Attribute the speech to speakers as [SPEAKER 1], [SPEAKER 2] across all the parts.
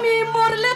[SPEAKER 1] আমি মরলে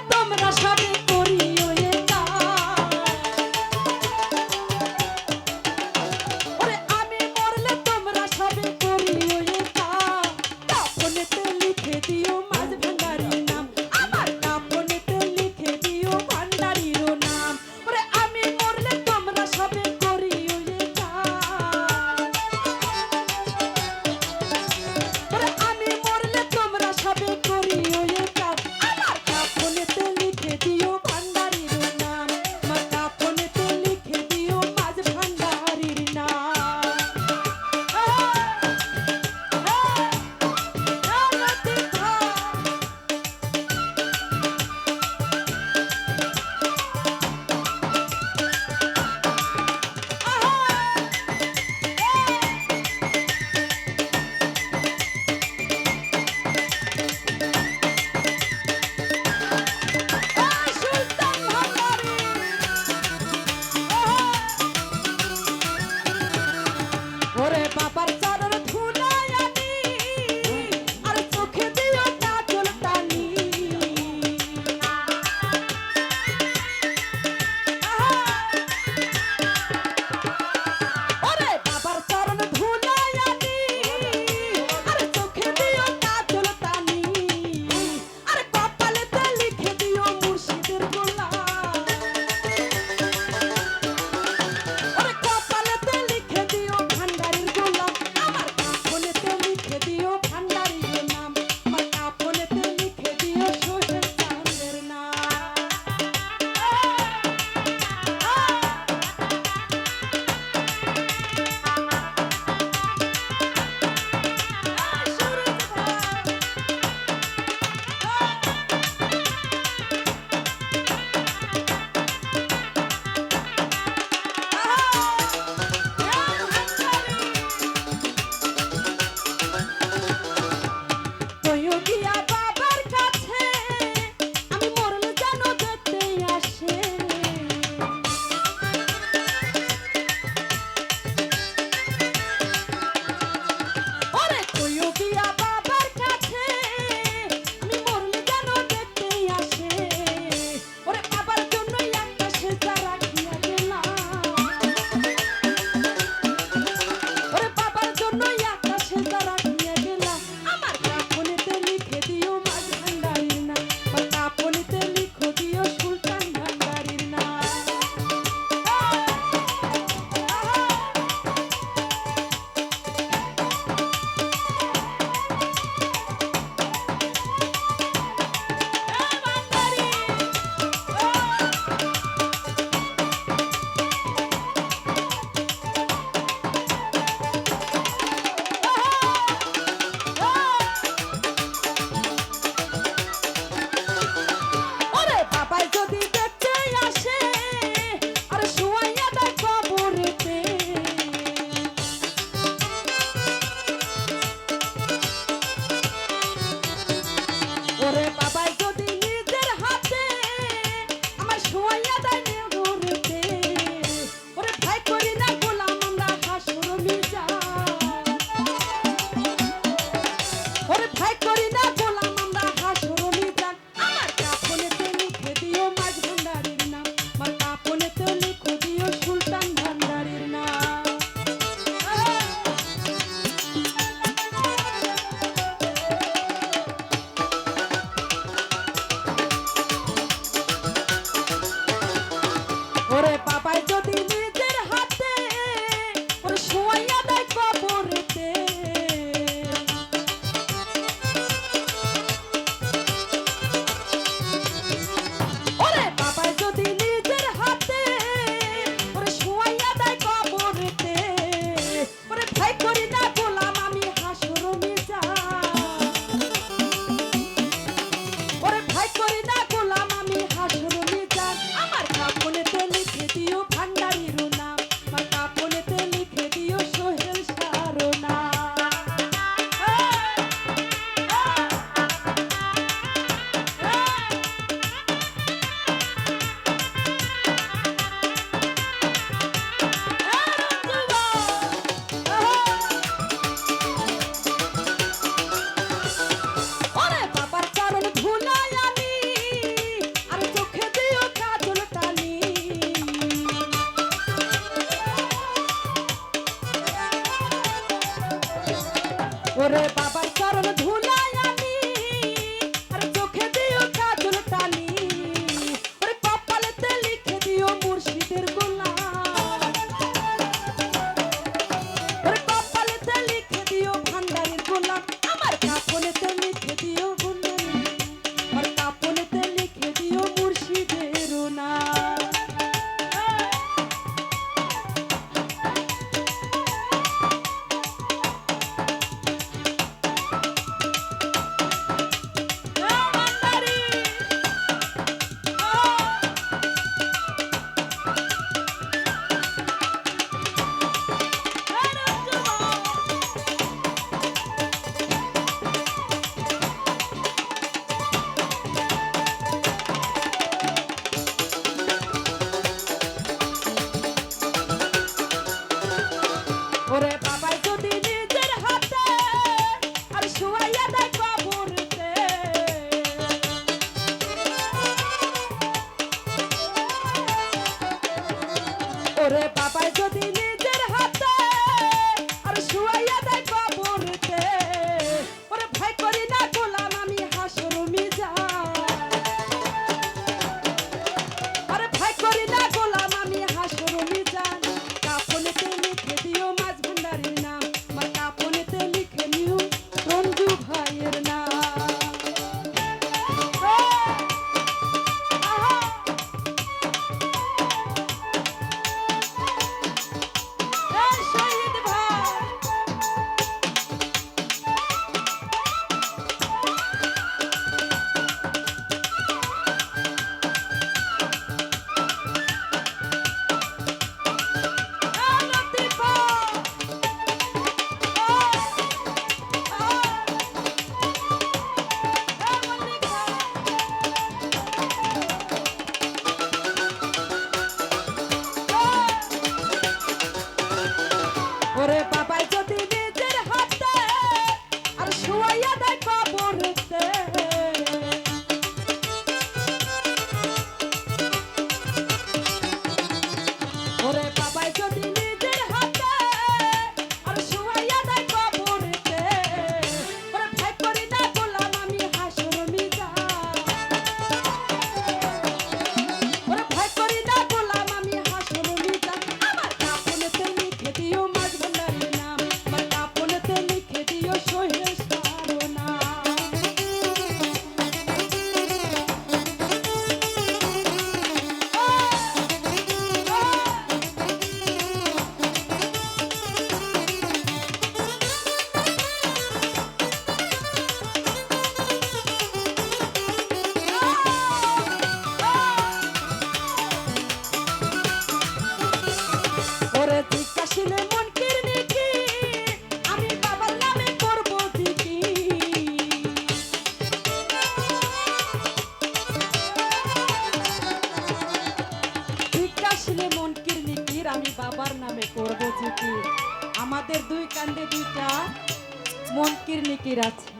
[SPEAKER 1] মনকির আছে।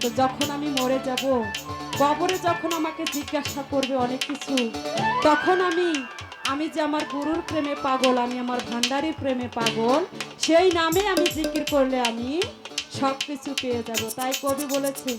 [SPEAKER 1] তো যখন আমি মরে যাব, কবরে যখন আমাকে জিজ্ঞাসা করবে অনেক কিছু, তখন আমি আমি যে আমার গুরুর প্রেমে পাগল, আমি আমার ভান্ডারের প্রেমে পাগল, সেই নামে আমি জিকির করলে আমি সব কিছু পেয়ে যাব। তাই কবি বলেছে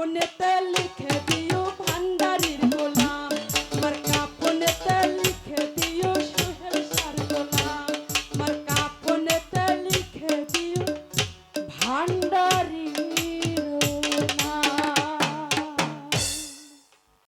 [SPEAKER 1] ফোনেতে লিখে